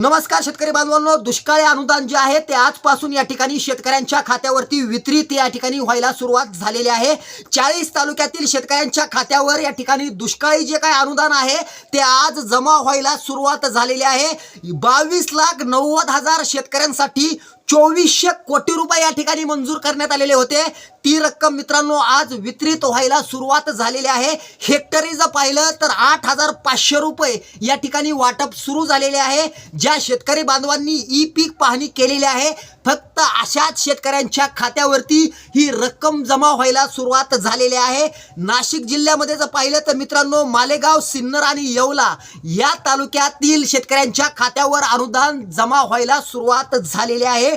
नमस्कार शेतकरी बांधवांनो दुष्काळी अनुदान जे आहे ते आजपासून या ठिकाणी शेतकऱ्यांच्या खात्यावरती वितरित या ठिकाणी व्हायला सुरुवात झालेली आहे. चाळीस तालुक्यातील शेतकऱ्यांच्या खात्यावर या ठिकाणी दुष्काळी जे काय अनुदान आहे ते आज जमा व्हायला सुरुवात झालेली आहे. बावीस लाख नव्वद हजार शेतकऱ्यांसाठी चोवीसशे कोटी रुपये या ठिकाणी मंजूर करण्यात आलेले होते. ती रक्कम मित्रांनो आज वितरित व्हायला सुरुवात झालेली आहे. हेक्टरी जर पाहिलं तर आठ हजार पाचशे रुपये या ठिकाणी वाटप सुरू झालेले आहे. ज्या शेतकरी बांधवांनी ई पीक पाहणी केलेली आहे फक्त अशाच शेतकऱ्यांच्या खात्यावरती ही रक्कम जमा व्हायला सुरुवात झालेली आहे. नाशिक जिल्ह्यामध्ये जर पाहिलं तर मित्रांनो मालेगाव सिन्नर आणि येवला या तालुक्यातील शेतकऱ्यांच्या खात्यावर अनुदान जमा व्हायला सुरुवात झालेली आहे.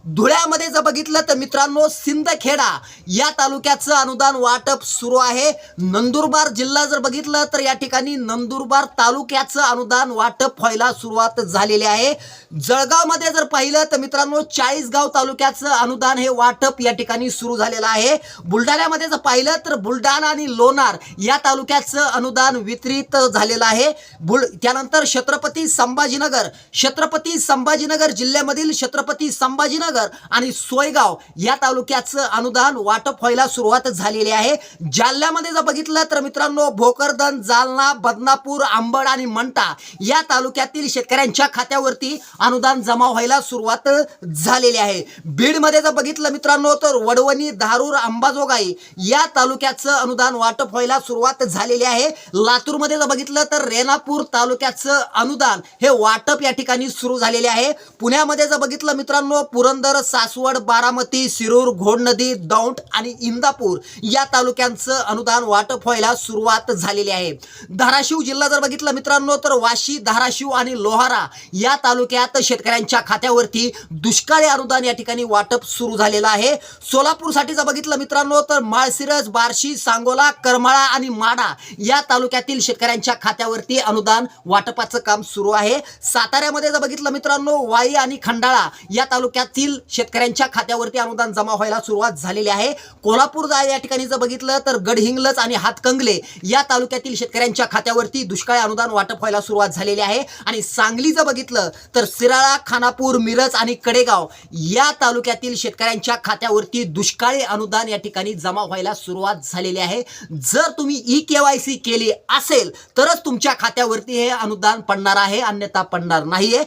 धुळ्यामध्ये जर बघितलं तर मित्रांनो सिंदखेडा या तालुक्याचं अनुदान वाटप सुरू आहे. नंदुरबार जिल्हा जर बघितलं तर या ठिकाणी नंदुरबार तालुक्याचं अनुदान वाटप व्हायला सुरुवात झालेली आहे. जळगावमध्ये जर पाहिलं तर मित्रांनो चाळीसगाव तालुक्याचं अनुदान हे वाटप या ठिकाणी सुरू झालेलं आहे. बुलढाण्यामध्ये जर पाहिलं तर बुलढाणा आणि लोणार या तालुक्याचं अनुदान वितरित झालेलं आहे. बुल त्यानंतर छत्रपती संभाजीनगर छत्रपती संभाजीनगर जिल्ह्यामधील छत्रपती संभाजीनगर आणि सोयगाव या तालुक्याचं अनुदान वाटप व्हायला सुरुवात झालेली आहे. जालन्यामध्ये जर बघितलं तर मित्रांनो भोकरदन जालना बदनापूर आंबड आणि मंटा या तालुक्यातील शेतकऱ्यांच्या खात्यावरती अनुदान जमा व्हायला सुरुवात झालेली आहे. बीडमध्ये जर बघितलं मित्रांनो तर वडवणी धारूर अंबाजोगाई या तालुक्याचं अनुदान वाटप व्हायला सुरुवात झालेली आहे. लातूरमध्ये जर बघितलं तर रेणापूर तालुक्याचं अनुदान हे वाटप या ठिकाणी सुरू झालेले आहे. पुण्यामध्ये जर बघितलं मित्रांनो पुरंदर सासवड बारामती शिरूर घोडनदी दौंड आणि इंदापूर या तालुक्यांचं अनुदान वाटप व्हायला सुरुवात झालेली आहे. धाराशिव जिल्हा जर बघितलं मित्रांनो तर वाशी धाराशिव आणि लोहारा या तालुक्यात शेतकऱ्यांच्या खात्यावरती दुष्काळी अनुदान या ठिकाणी वाटप सुरू झालेलं आहे. सोलापूरसाठी जर बघितलं मित्रांनो तर माळशिरस बार्शी सांगोला करमाळा आणि माडा या तालुक्यातील शेतकऱ्यांच्या खात्यावरती अनुदान वाटपाचं काम सुरू आहे. साताऱ्यामध्ये जर बघितलं मित्रांनो वाई आणि खंडाळा या तालुक्यातील देखील शेतकऱ्यांच्या खात्यावरती अनुदान जमा व्हायला सुरुवात झालेली आहे. कोल्हापूर या ठिकाणी जर बघितलं तर गडहिंग्लज आणि हातकंगले या तालुक्यातील शेतकऱ्यांच्या खात्यावरती दुष्काळी अनुदान वाटप व्हायला सुरुवात झालेली आहे. आणि सांगली जर बघितलं तर सिराळा खानापूर मिरज आणि कडेगाव या तालुक्यातील शेतकऱ्यांच्या खात्यावरती दुष्काळी अनुदान या ठिकाणी जमा व्हायला सुरुवात झालेली आहे. जर तुम्ही ई के वाय सी केली असेल तरच तुमच्या खात्यावरती हे अनुदान पडणार आहे. अन्यथा पडणार नाहीये.